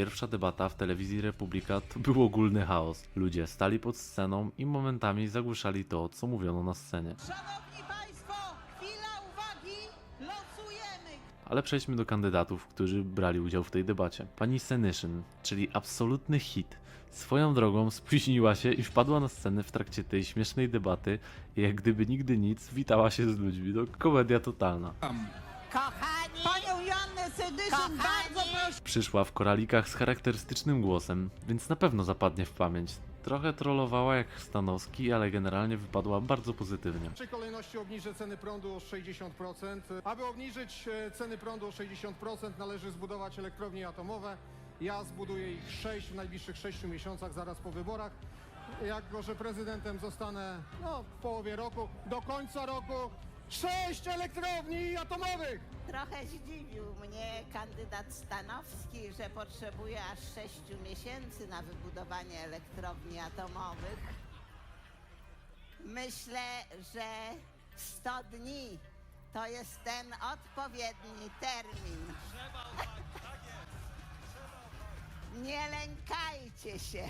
pierwsza debata w telewizji Republika to był ogólny chaos. Ludzie stali pod sceną i momentami zagłuszali to, co mówiono na scenie. Szanowni Państwo, chwila uwagi, losujemy. Ale przejdźmy do kandydatów, którzy brali udział w tej debacie. Pani Senyszyn, czyli absolutny hit. Swoją drogą spóźniła się i wpadła na scenę w trakcie tej śmiesznej debaty i jak gdyby nigdy nic, witała się z ludźmi. No, komedia totalna. Kochani, Bardzo proszę. Przyszła w koralikach z charakterystycznym głosem, więc na pewno zapadnie w pamięć. Trochę trollowała jak Stanowski, ale generalnie wypadła bardzo pozytywnie. W pierwszej kolejności obniżę ceny prądu o 60%. Aby obniżyć e, ceny prądu o 60% należy zbudować elektrownie atomowe. Ja zbuduję ich 6 w najbliższych 6 miesiącach, zaraz po wyborach. Jako, że prezydentem zostanę no, w połowie roku, do końca roku 6 elektrowni atomowych! trochę zdziwił mnie kandydat Stanowski, że potrzebuje aż 6 miesięcy na wybudowanie elektrowni atomowych. Myślę, że 100 dni to jest ten odpowiedni termin. Nie lękajcie się.